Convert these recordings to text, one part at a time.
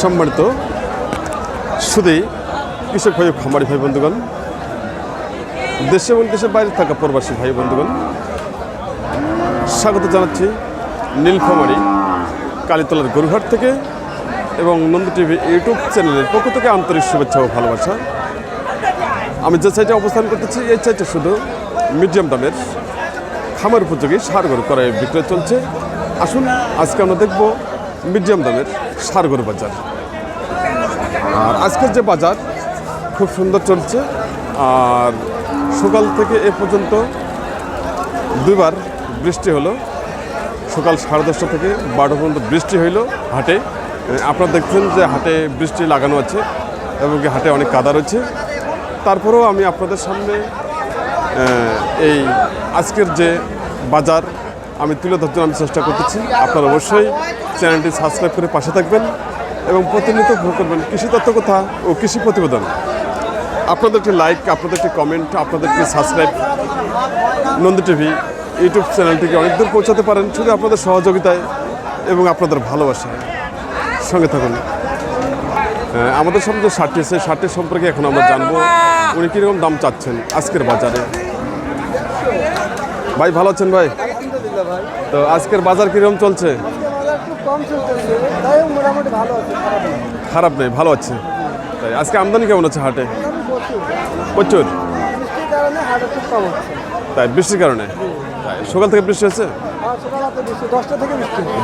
সম্মানিত শুধুই কৃষক ভাই খামারি ভাই বন্ধুগণ, দেশে এবং দেশের বাইরে থাকা প্রবাসী ভাই বন্ধুগণ, স্বাগত জানাচ্ছি নীলফামারি কালীতলার গরুহাট থেকে এবং নন্দী টিভি ইউটিউব চ্যানেলের পক্ষ থেকে আন্তরিক শুভেচ্ছা ও ভালোবাসা। আমি যে সাইটে অবস্থান করতেছি, এই সাইটে শুধু মিডিয়াম দামের খামার উপযোগী সার গরু করায় বিক্রয় চলছে। আসুন, আজকে আমরা দেখব মিডিয়াম দামের সার গরু বাজার। আর আজকের যে বাজার, খুব সুন্দর চলছে। আর সকাল থেকে এ পর্যন্ত দুইবার বৃষ্টি হলো। সকাল সাড়ে দশটা থেকে বারোটা পর্যন্ত বৃষ্টি হইল হাটে। আপনারা দেখছেন যে হাটে বৃষ্টি লাগানো আছে এবং হাটে অনেক কাদা রয়েছে। তারপরেও আমি আপনাদের সামনে এই আজকের যে বাজার আমি তুলে জন্য আমি চেষ্টা করতেছি। আপনারা অবশ্যই চ্যানেলটি সাবস্ক্রাইব করে পাশে থাকবেন এবং প্রতিনিয়ত ভোগ করবেন কৃষি তত্ত্ব কথা ও কৃষি প্রতিবেদন। আপনাদের একটি লাইক আপনাদের একটি কমেন্ট আপনাদের একটি সাবস্ক্রাইব নন্দী টিভি ইউটিউব চ্যানেলটিকে অনেক দূর পৌঁছাতে পারেন শুধু আপনাদের সহযোগিতায় এবং আপনাদের ভালোবাসায়। সঙ্গে থাকুন। আহ, আমাদের সামনে যে শার্টটি আছে শার্টের সম্পর্কে এখন আমরা জানব উনি কীরকম দাম চাচ্ছেন আজকের বাজারে। ভাই ভালো আছেন ভাই? আলহামদুলিল্লাহ ভাই। তো আজকের বাজার কীরকম চলছে? খারাপ নেই। ভালো আছে। তাই আজকে আমদানি কেমন আছে হাটে? প্রচুর। তাই বৃষ্টির কারণে? তাই সকাল থেকে বৃষ্টি হচ্ছে?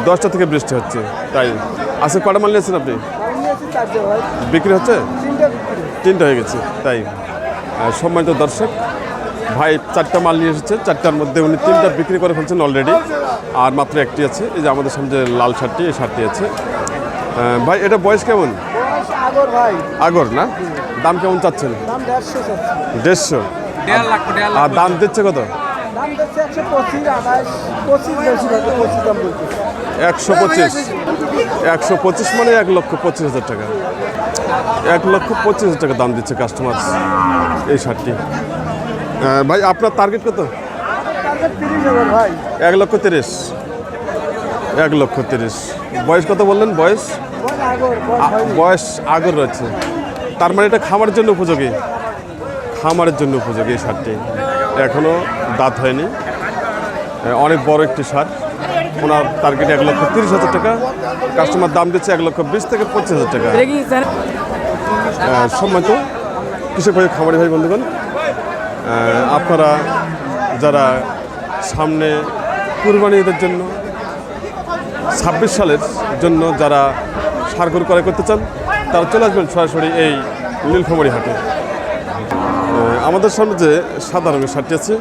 দশটা থেকে বৃষ্টি হচ্ছে। তাই আজকে কটা মাল নিয়েছেন আপনি? বিক্রি হচ্ছে? তিনটা হয়ে গেছে। তাই সম্মানিত দর্শক ভাই চারটা মাল নিয়ে এসেছে চারটার মধ্যে উনি তিনটা বিক্রি করে ফেলছেন অলরেডি আর মাত্র একটি আছে এই যে আমাদের সামনে যে লাল শার্টটি এই শার্টটি আছে। ভাই এটা বয়স কেমন? আগর না? দাম কেমন চাচ্ছেন? দাম দেড়শো আর দাম দিচ্ছে কত? একশো পঁচিশ একশো পঁচিশ। মানে এক লক্ষ পঁচিশ হাজার টাকা। এক লক্ষ পঁচিশ হাজার টাকা দাম দিচ্ছে কাস্টমার এই শার্টটি। ভাই আপনার টার্গেট কত? ভাই এক লক্ষ তিরিশ। এক লক্ষ তিরিশ। বয়স কত বললেন? বয়স? বয়স আগর রয়েছে। তার মানে এটা খামারের জন্য উপযোগী? খামারের জন্য উপযোগী এই শার্টটি এখনও দাঁত হয়নি। অনেক বড় একটি শার্ট ওনার টার্গেট এক লক্ষ তিরিশ হাজার টাকা। কাস্টমার দাম দিচ্ছে এক লক্ষ বিশ থেকে পঁচিশ হাজার টাকা। সম্মানিত কৃষক ভাই খামারি ভাই বন্ধুগণ আপনারা যারা সামনে কুরবানি ঈদের জন্য, ছাব্বিশ সালের জন্য যারা সারগর ক্রয় করতে চান, তারা চলে আসবেন সরাসরি এই নীলফামারি হাটে। আমাদের সামনে যে সাদা রঙের শার্টটি আছে,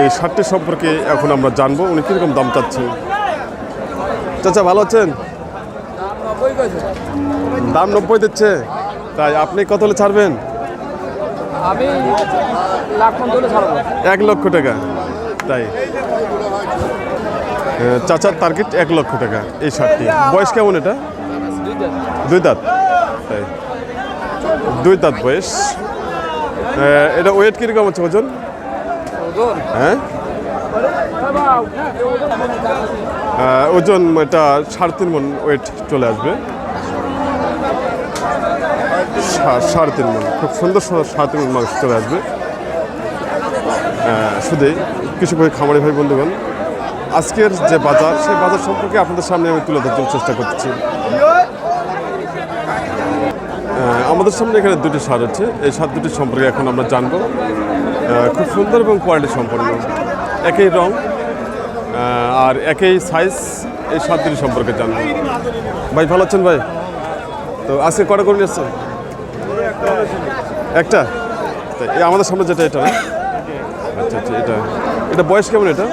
এই শার্টটি সম্পর্কে এখন আমরা জানব উনি কীরকম দাম চাচ্ছেন। চাচা, ভালো আছেন? দাম নব্বই দিচ্ছে। তাই আপনি কত হলে ছাড়বেন? আমি লাখ ছাড়বো। এক লক্ষ টাকা তাই। চাচার টার্গেট এক লক্ষ টাকা এই শার্টটি। বয়স কেমন এটা? দুই দাঁত। তাই। দুই দাঁত বয়স। এটা ওয়েট কীরকম আছে ওজন? হ্যাঁ? ওজন এটা সাড়ে তিন মন ওয়েট চলে আসবে। সাড়ে তিন মন। খুব সুন্দর সুন্দর সাড়ে তিন মন মাংস চলে আসবে। শুধু কৃষক ভাই খামারি ভাই বন্ধুগণ, আজকের যে বাজার, সেই বাজার সম্পর্কে আপনাদের সামনে আমি তুলে ধরার চেষ্টা করছি। আমাদের সামনে এখানে দুটি সার আছে। এই সার দুটি সম্পর্কে এখন আমরা জানব। খুব সুন্দর এবং কোয়ালিটি সম্পন্ন। একই রং আর একই সাইজ এই সার দুটি সম্পর্কে জানব। ভাই, ভালো আছেন ভাই? তো আজকে কটা করে নিয়ে এসছেন একটা? তাই এই আমাদের সামনে যেটা এটা আচ্ছা আচ্ছা এটা। এটা বয়স কেমন এটা?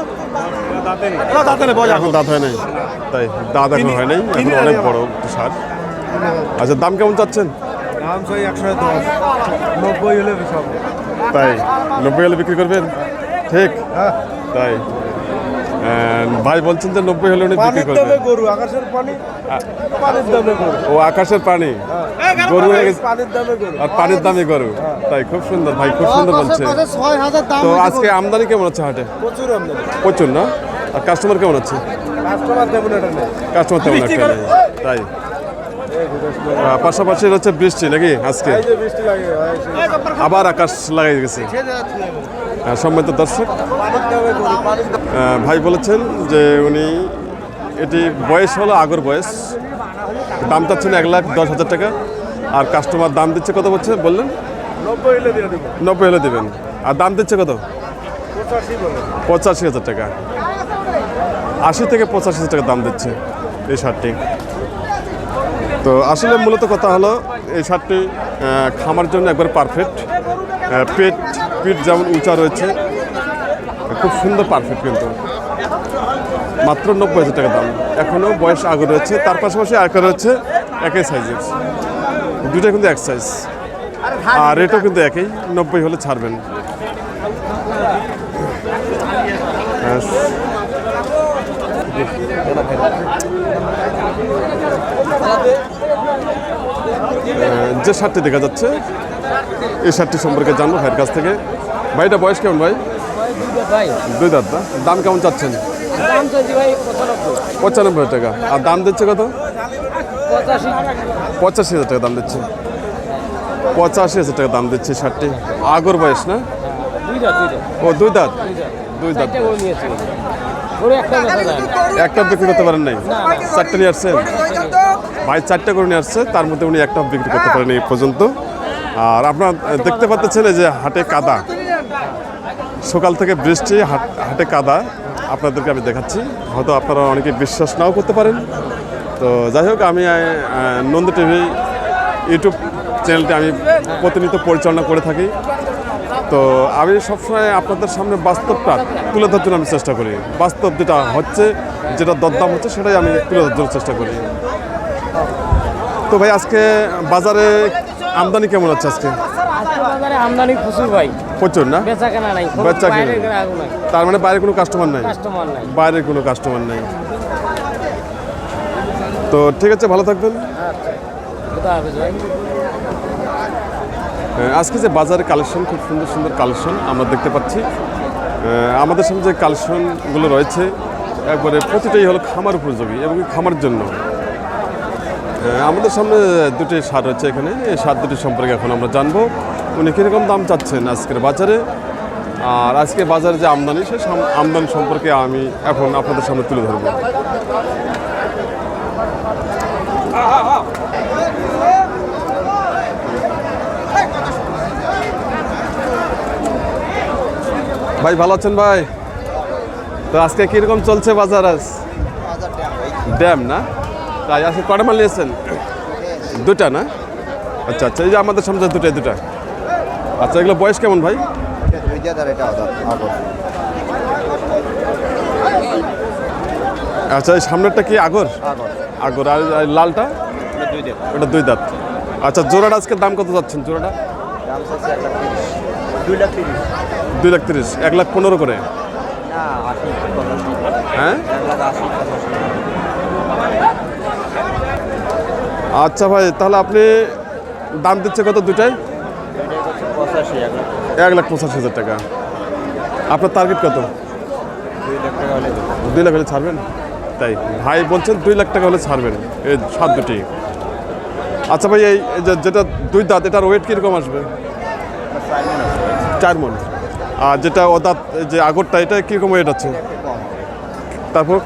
এখন দাঁত হয় নাই। তাই দাঁত এখন হয় নাই এখন অনেক বড় সার। আচ্ছা দাম কেমন চাচ্ছেন? তাই নব্বই হলে বিক্রি করবেন? ঠিক। তাই And ভাই বলছেন যে নব্বই হলে উনি বিক্রি করবেন। গরু আকাশের পানি? পানির দামে গরু। ও আকাশের পানি? গরু পানির দামে গরু। আর পানির দামে গরু? তাই খুব সুন্দর ভাই খুব সুন্দর বলছে। তো আজকে আমদানি কেমন আছে হাটে? প্রচুর আমদানি। প্রচুর না? আর কাস্টমার কেমন আছে কাস্টমার তেমন নেই। কাস্টমার তেমন একটা নেই তাই। পাশাপাশি হচ্ছে বৃষ্টি নাকি আজকে? আবার আকাশ লাগাই গেছে সম্মানিত দর্শক ভাই বলেছেন যে উনি এটি বয়স হলো আগর বয়স। দাম চাচ্ছেন এক লাখ দশ হাজার টাকা। আর কাস্টমার দাম দিচ্ছে কত বলছে? বললেন? নব্বই হলে দেবেন। আর দাম দিচ্ছে কত? পঁচাশি হাজার টাকা। আশি থেকে পঁচাশি হাজার টাকা দাম দিচ্ছে এই শার্টটি। তো আসলে মূলত কথা হলো এই শার্টটি খামার জন্য একবার পারফেক্ট পেট পিঠ যেমন উঁচা রয়েছে, খুব সুন্দর পারফেক্ট কিন্তু। মাত্র নব্বই হাজার টাকা দাম। এখনও বয়স আগে রয়েছে, তার পাশাপাশি আরেকটা রয়েছে একই সাইজের দুটো কিন্তু এক সাইজ আর রেটও কিন্তু একই, নব্বই হলে ছাড়বেন। যে শার্টটি দেখা যাচ্ছে এই শার্টটি সম্পর্কে জানব ভাইয়ের কাছ থেকে। ভাইটা বয়স কেমন ভাই? ভাই। দুই দাঁত না? দাম কেমন চাচ্ছেন? ভাই পঁচানব্বই। পঁচানব্বই টাকা। আর দাম দিচ্ছে কত? পঁচাশি। হাজার টাকা দাম দিচ্ছে। পঁচাশি হাজার টাকা দাম দিচ্ছে শার্টটি। আগর বয়স না? ও দুই দাঁত? দুই দাঁত। একটা বিক্রি করতে পারেন নাই? চারটে নিয়ে আসছেন? ভাই চারটে করে নিয়ে আসছে। তার মধ্যে উনি একটা বিক্রি করতে পারেন এই পর্যন্ত। আর আপনার দেখতে পাচ্ছেন যে হাটে কাদা। সকাল থেকে বৃষ্টি, হাট কাদা। আপনাদেরকে আমি দেখাচ্ছি। হয়তো আপনারা অনেকে বিশ্বাস নাও করতে পারেন। তো যাই হোক, আমি নন্দ টিভি ইউটিউব চ্যানেলটি আমি প্রতিনিয়ত পরিচালনা করে থাকি। তো আমি সবসময় আপনাদের সামনে বাস্তবটা তুলে ধরার জন্য আমি চেষ্টা করি। বাস্তব যেটা হচ্ছে, যেটা দরদাম হচ্ছে, সেটাই আমি তুলে ধরার জন্য চেষ্টা করি। তো ভাই, আজকে বাজারে আমদানি কেমন আছে আজকে? বাজারে আমদানি প্রচুর ভাই। প্রচুর না? বেচা কেনা নাই। বেচা কেনা তার মানে বাইরে কোনো কাস্টমার নাই? কাস্টমার নাই। বাইরের কোনো কাস্টমার নেই। তো ঠিক আছে ভালো থাকবেন। হবে ভাই। আহ, আজকে যে বাজারে কালেকশন খুব সুন্দর সুন্দর কালেকশন আমরা দেখতে পাচ্ছি। আমাদের সামনে যে কালেকশনগুলো রয়েছে একবারে প্রতিটাই হলো খামার উপযোগী এবং খামার জন্য। আমাদের সামনে দুটি সার হচ্ছে এখানে। এই সার দুটি সম্পর্কে এখন আমরা জানব উনি কীরকম দাম চাচ্ছেন আজকের বাজারে। আর আজকে বাজারে যে আমদানি সে আমদানি সম্পর্কে আমি এখন আপনাদের সামনে তুলে ধরবো। ভাই ভালো আছেন ভাই? তো আজকে কীরকম চলছে বাজার আজ? ড্যাম না? তাই আজকে কটা মাল নিয়েছেন? দুটা না? আচ্ছা আচ্ছা এই যে আমাদের সামনে দুটাই, দুটা। আচ্ছা এগুলো বয়স কেমন ভাই? আচ্ছা এই সামনেরটা কি আগর? আগর, আর লালটা? ওটা দুই দাঁত। আচ্ছা জোড়াটা আজকে দাম কত যাচ্ছেন জোড়াটা? দুই লাখ তিরিশ, এক লাখ পনেরো করে। হ্যাঁ এক লাখ আশি আচ্ছা ভাই, তাহলে আপনি দাম দিচ্ছে কত দুটাই এক লাখ পঁচাশি হাজার টাকা। আপনার টার্গেট কত? দুই লাখ হলে ছাড়বেন? তাই, ভাই বলছেন দুই লাখ টাকা হলে ছাড়বেন। এই সাত দুটি। আচ্ছা ভাই, এই যেটা দুই দাঁত, এটার ওয়েট কীরকম আসবে? চার মন। আর যেটা ও দাঁত যে আগরটা, এটা কীরকম ওয়েট আছে? তারপর?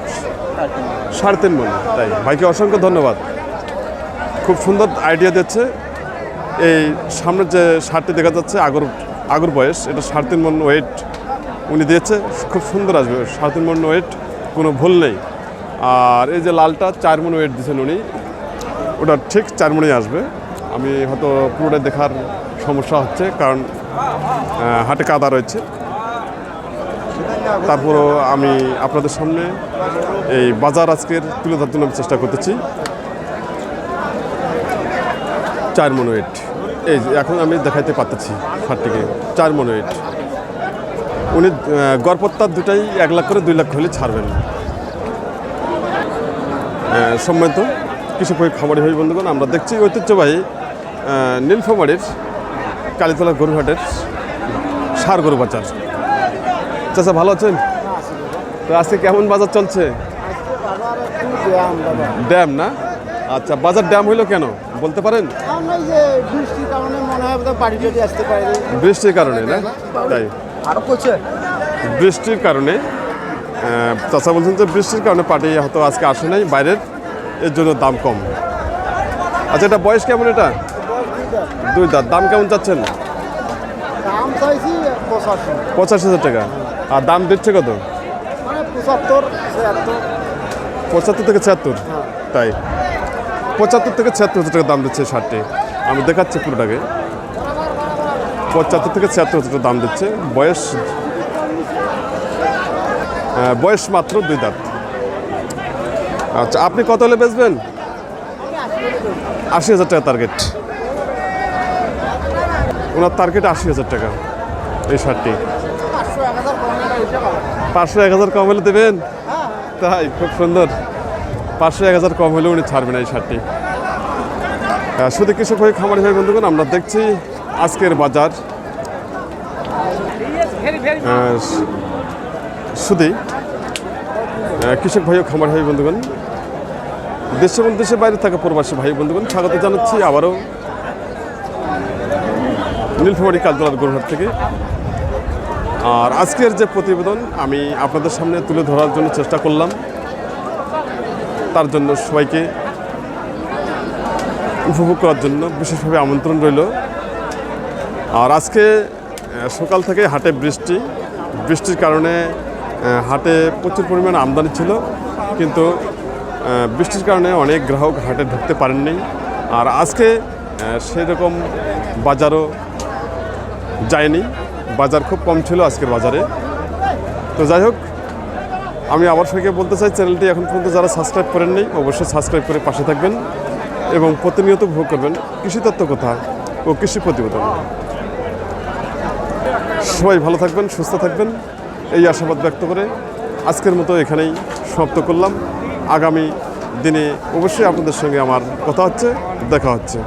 সাড়ে তিন মন। তাই, ভাইকে অসংখ্য ধন্যবাদ। খুব সুন্দর আইডিয়া দিচ্ছে। এই সামনের যে শার্টটি দেখা যাচ্ছে, আগর আগর বয়স, এটা সাড়ে তিন মন ওয়েট উনি দিয়েছে। খুব সুন্দর আসবে, সাড়ে তিন মন ওয়েট কোনো ভুল নেই। আর এই যে লালটা চার মন ওয়েট দিয়েছেন উনি, ওটা ঠিক চার মনেই আসবে। আমি হয়তো পুরোটা দেখার সমস্যা হচ্ছে, কারণ হাটে কাদা রয়েছে। তারপরও আমি আপনাদের সামনে এই বাজার আজকের তুলে ধরার জন্য চেষ্টা করতেছি। চার মন ওয়েট এই যে এখন আমি দেখাইতে পারতেছি হাটটিকে। চার মন ওয়েট উনি গড়পত্তার দুটাই এক লাখ করে দুই লাখ হলে ছাড়বেন। সম্মানিত কৃষক ভাই খামারি ভাই বন্ধুগণ আমরা দেখছি ঐতিহ্যবাহী নীলফামারীর কালীতলা গরুহাটের সার গরু বাজার। চাচা ভালো আছেন? তো আজকে কেমন বাজার চলছে? ড্যাম না? আচ্ছা বাজার ড্যাম হইল কেন? বলতে পারেন? আমরা এই যে বৃষ্টির কারণে মনে হয় বাড়ি টাড়ি আসতে পারে বৃষ্টির কারণে না? তাই। আরও করছে? বৃষ্টির কারণে চাচা বলছেন যে বৃষ্টির কারণে পাটি হয়তো আজকে আসে নাই বাইরের এর জন্য দাম কম। আচ্ছা এটা বয়স কেমন এটা? দুই দাঁত দাম কেমন চাচ্ছেন? দাম চাইছি পঁচাশি। হাজার টাকা। আর দাম দিচ্ছে কত? মানে পঁচাত্তর পঁচাত্তর থেকে ছিয়াত্তর। তাই। পঁচাত্তর থেকে ছিয়াত্তর হাজার টাকা দাম দিচ্ছে এই শার্টটি। আমি দেখাচ্ছি পুরোটাকে। পঁচাত্তর থেকে ছিয়াত্তর হাজার টাকা দাম দিচ্ছে। বয়স আহ, বয়স মাত্র দুই দাঁত। আচ্ছা আপনি কত হলে বেচবেন? আশি হাজার টাকা টার্গেট ওনার টার্গেট আশি হাজার টাকা এই শার্টটি। পাঁচশো এক হাজার কম টাকা হিসেবে হবে। পাঁচশো এক হাজার কম হলে দেবেন? তাই খুব সুন্দর। পাঁচশো এক হাজার কম হলেও উনি ছাড়বেন এই শার্টটি। শুধু কৃষক ভাই, খামারি ভাই, বন্ধুগণ, আমরা দেখছি আজকের বাজার। শুধুই কৃষক ভাই খামার ভাই, বন্ধুগণ, দেশে এবং দেশের বাইরে থাকা প্রবাসী ভাই, বন্ধুগণ, স্বাগত জানাচ্ছি আবারও নীলফামারী কালতলার গোরহাট থেকে। আর আজকের যে প্রতিবেদন, আমি আপনাদের সামনে তুলে ধরার জন্য চেষ্টা করলাম। তার জন্য সবাইকে উপভোগ করার জন্য বিশেষভাবে আমন্ত্রণ রইল। আর আজকে সকাল থেকে হাটে বৃষ্টি। বৃষ্টির কারণে হাটে প্রচুর পরিমাণ আমদানি ছিল। কিন্তু বৃষ্টির কারণে অনেক গ্রাহক হাটে ঢুকতে পারেননি। আর আজকে সেরকম বাজারও যায়নি। বাজার খুব কম ছিল আজকের বাজারে। তো যাই হোক আমি আবার সবাইকে বলতে চাই, চ্যানেলটি এখন পর্যন্ত যারা সাবস্ক্রাইব করেননি অবশ্যই সাবস্ক্রাইব করে পাশে থাকবেন এবং প্রতিনিয়ত ভোগ করবেন কৃষি তত্ত্ব কথা ও কৃষি প্রতিবেদন। সবাই ভালো থাকবেন, সুস্থ থাকবেন, এই আশাবাদ ব্যক্ত করে আজকের মতো এখানেই সমাপ্ত করলাম। আগামী দিনে অবশ্যই আপনাদের সঙ্গে আমার কথা হচ্ছে, দেখা হচ্ছে।